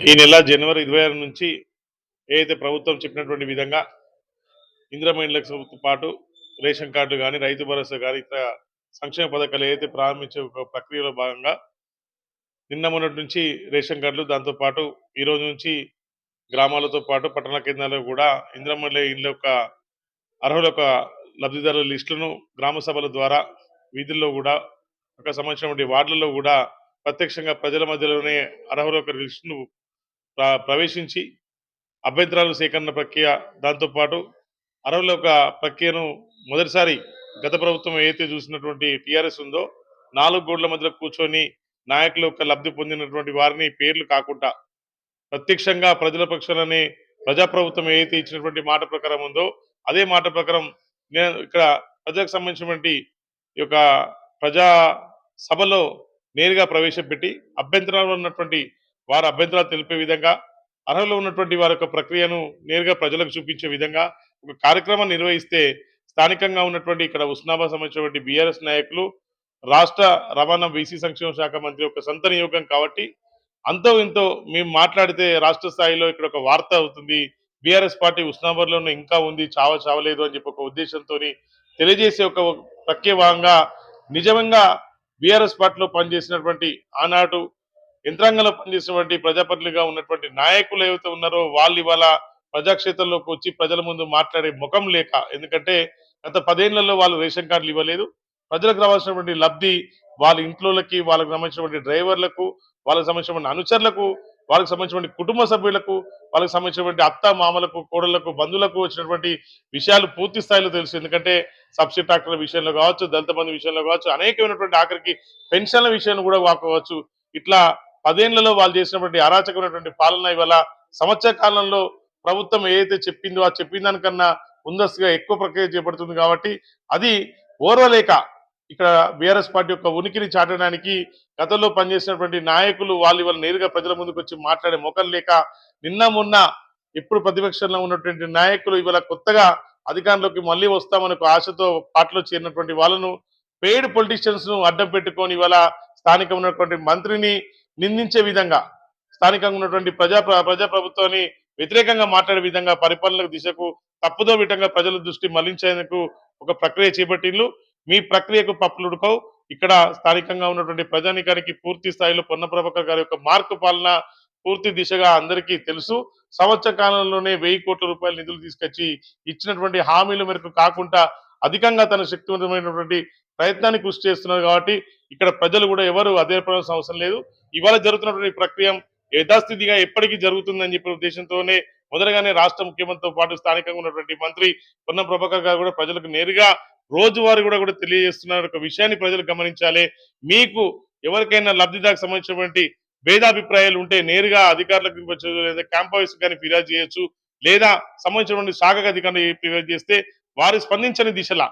ఈ నెల జనవరి ఇరవై ఆరు నుంచి ఏదైతే ప్రభుత్వం చెప్పినటువంటి విధంగా ఇందిరమ్మ పాటు రేషన్ కార్డు కానీ రైతు భరోసా కానీ ఇతర సంక్షేమ పథకాలు ఏదైతే ప్రారంభించే ఒక ప్రక్రియలో భాగంగా నిన్న మొన్నటి నుంచి రేషన్ కార్డులు దాంతోపాటు ఈ రోజు నుంచి గ్రామాలతో పాటు పట్టణ కేంద్రాల్లో కూడా ఇందిరమ్మ ఇళ్ళ యొక్క అర్హుల యొక్క లబ్ధిదారుల లిస్టులను గ్రామ సభల ద్వారా వీధుల్లో కూడా ఒక సంబంధించినటువంటి వార్డులలో కూడా ప్రత్యక్షంగా ప్రజల మధ్యలోనే అర్హుల యొక్క లిస్టును ప్రవేశించి అభ్యంతరాలు సేకరణ ప్రక్రియ దాంతోపాటు అర్హుల యొక్క ప్రక్రియను మొదటిసారి గత ప్రభుత్వం ఏదైతే చూసినటువంటి టీఆర్ఎస్ ఉందో నాలుగు గోడ్ల మధ్యలో కూర్చొని నాయకుల యొక్క లబ్ధి పొందినటువంటి వారిని పేర్లు కాకుండా ప్రత్యక్షంగా ప్రజల పక్షాలనే ప్రజాప్రభుత్వం ఏదైతే ఇచ్చినటువంటి మాట ప్రకారం ఉందో అదే మాట ప్రకారం నేను ఇక్కడ ప్రజలకు సంబంధించినటువంటి ఈ యొక్క ప్రజా సభలో నేరుగా ప్రవేశపెట్టి అభ్యంతరాలు ఉన్నటువంటి వారు అభ్యంతరాలు తెలిపే విధంగా అర్హులు ఉన్నటువంటి వారి యొక్క ప్రక్రియను నేరుగా ప్రజలకు చూపించే విధంగా ఒక కార్యక్రమం నిర్వహిస్తే స్థానికంగా ఉన్నటువంటి ఇక్కడ ఉస్నాబాద్ సంబంధించినటువంటి బీఆర్ఎస్ నాయకులు రాష్ట్ర రవాణా బీసీ సంక్షేమ శాఖ మంత్రి యొక్క సొంత నియోగం కాబట్టి అంతో ఇంతో మేము మాట్లాడితే రాష్ట్ర స్థాయిలో ఇక్కడ ఒక వార్త అవుతుంది. బీఆర్ఎస్ పార్టీ ఉస్నాబాద్ ఇంకా ఉంది చావ చావలేదు అని చెప్పి ఒక ఉద్దేశంతో తెలియజేసే ఒక ప్రక్రియ భాగంగా నిజంగా బీఆర్ఎస్ పార్టీలో పనిచేసినటువంటి ఆనాడు యంత్రాంగంలో పనిచేసినటువంటి ప్రజాప్రతినిధిగా ఉన్నటువంటి నాయకులు ఏవైతే ఉన్నారో వాళ్ళు ఇవాళ ప్రజాక్షేత్రంలోకి వచ్చి ప్రజల ముందు మాట్లాడే ముఖం లేక ఎందుకంటే గత పదేళ్ళలో వాళ్ళు రేషన్ కార్డులు ఇవ్వలేదు. ప్రజలకు రావాల్సినటువంటి లబ్ధి వాళ్ళ ఇంట్లోకి వాళ్ళకి సంబంధించినటువంటి డ్రైవర్లకు వాళ్ళకి సంబంధించినటువంటి అనుచరులకు వాళ్ళకి సంబంధించినటువంటి కుటుంబ సభ్యులకు వాళ్ళకి సంబంధించినటువంటి అత్త మామలకు కోడళ్ళకు బంధువులకు వచ్చినటువంటి విషయాలు పూర్తి స్థాయిలో తెలుసు. ఎందుకంటే సబ్సిడీ ట్రాక్టర్ల విషయంలో కావచ్చు దళిత బంధు విషయంలో కావచ్చు అనేకమైనటువంటి ఆఖరికి పెన్షన్ల విషయంలో కూడా వాకోవచ్చు ఇట్లా పదేళ్ళలో వాళ్ళు చేసినటువంటి అరాచకమైనటువంటి పాలన ఇవాళ సంవత్సర కాలంలో ప్రభుత్వం ఏదైతే చెప్పిందో ఆ చెప్పిన దానికన్నా ముందస్తుగా ఎక్కువ ప్రక్రియ చేపడుతుంది కాబట్టి అది ఓర్వలేక ఇక్కడ బీఆర్ఎస్ పార్టీ యొక్క ఉనికిని చాటడానికి గతంలో పనిచేసినటువంటి నాయకులు వాళ్ళు ఇవాళ నేరుగా ప్రజల ముందుకు వచ్చి మాట్లాడే మొఖం లేక నిన్న మొన్న ఎప్పుడు ప్రతిపక్షంలో ఉన్నటువంటి నాయకులు ఇవాళ కొత్తగా అధికారంలోకి మళ్ళీ వస్తామని ఒక ఆశతో పార్టీలో చేరినటువంటి వాళ్ళను పెయిడ్ పొలిటీషియన్స్ను అడ్డం పెట్టుకొని ఇవాళ స్థానికంగా ఉన్నటువంటి మంత్రిని నిందించే విధంగా స్థానికంగా ఉన్నటువంటి ప్రజా ప్రజా ప్రభుత్వాన్ని వ్యతిరేకంగా మాట్లాడే విధంగా పరిపాలన దిశకు తప్పుదో విధంగా ప్రజల దృష్టి మళ్ళించేందుకు ఒక ప్రక్రియ చేపట్టిండ్లు. మీ ప్రక్రియకు పప్పులుడుకో ఇక్కడ స్థానికంగా ఉన్నటువంటి ప్రజానికానికి పూర్తి స్థాయిలో పొన్న ప్రభాకర్ గారి యొక్క మార్కు పాలన పూర్తి దిశగా అందరికీ తెలుసు. సంవత్సర కాలంలోనే వెయ్యి కోట్ల రూపాయల నిధులు తీసుకొచ్చి ఇచ్చినటువంటి హామీల మేరకు కాకుండా అధికంగా తన శక్తివంతమైనటువంటి ప్రయత్నాన్ని కృషి చేస్తున్నారు కాబట్టి ఇక్కడ ప్రజలు కూడా ఎవరు అధైర్యపడాల్సిన అవసరం లేదు. ఇవాళ జరుగుతున్నటువంటి ప్రక్రియ యథాస్థితిగా ఎప్పటికీ జరుగుతుందని చెప్పిన ఉద్దేశంతోనే మొదటగానే రాష్ట్ర ముఖ్యమంత్రితో పాటు స్థానికంగా ఉన్నటువంటి మంత్రి పొన్న ప్రభాకర్ గారు కూడా ప్రజలకు నేరుగా రోజువారీ కూడా కూడా తెలియజేస్తున్నారు. ఒక విషయాన్ని ప్రజలు గమనించాలి. మీకు ఎవరికైనా లబ్ధిదారికి సంబంధించినటువంటి భేదాభిప్రాయాలు ఉంటే నేరుగా అధికారులకు లేదా క్యాంప్ ఆఫీస్ కానీ ఫిర్యాదు చేయొచ్చు లేదా సంబంధించినటువంటి శాఖకు అధికారులు ఫిర్యాదు చేస్తే వారు స్పందించని దిశలా.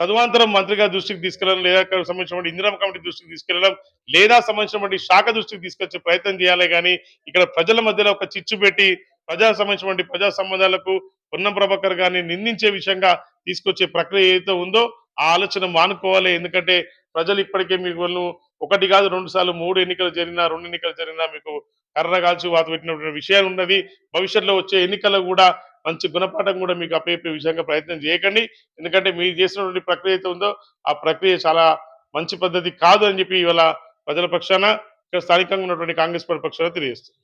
తదనంతరం మంత్రి గారి దృష్టికి తీసుకెళ్ళడం లేదా అక్కడ సంబంధించినటువంటి ఇందిరా కమిటీ దృష్టికి తీసుకెళ్ళడం లేదా సంబంధించినటువంటి శాఖ దృష్టికి తీసుకొచ్చే ప్రయత్నం చేయాలి కానీ ఇక్కడ ప్రజల మధ్యలో ఒక చిచ్చు పెట్టి ప్రజా సంబంధించినటువంటి ప్రజా సంబంధాలకు పొన్నం ప్రభాకర్ గారిని నిందించే విషయంగా తీసుకొచ్చే ప్రక్రియ ఏదైతే ఉందో ఆ ఆలోచన మానుకోవాలి. ఎందుకంటే ప్రజలు ఇప్పటికే మీకు వాళ్ళు ఒకటి కాదు రెండు సార్లు మూడు ఎన్నికలు జరిగినా రెండు ఎన్నికలు జరిగినా మీకు కర్ర కాల్చి వాత పెట్టినటువంటి విషయాలు ఉన్నది. భవిష్యత్తులో వచ్చే ఎన్నికల్లో కూడా మంచి గుణపాఠం కూడా మీకు అప్పయ్యే విషయంగా ప్రయత్నం చేయకండి. ఎందుకంటే మీరు చేసినటువంటి ప్రక్రియ అయితే ఉందో ఆ ప్రక్రియ చాలా మంచి పద్ధతి కాదు అని చెప్పి ఇవాళ ప్రజల పక్షాన ఇక్కడ స్థానికంగా ఉన్నటువంటి కాంగ్రెస్ పార్టీ పక్షాన తెలియజేస్తుంది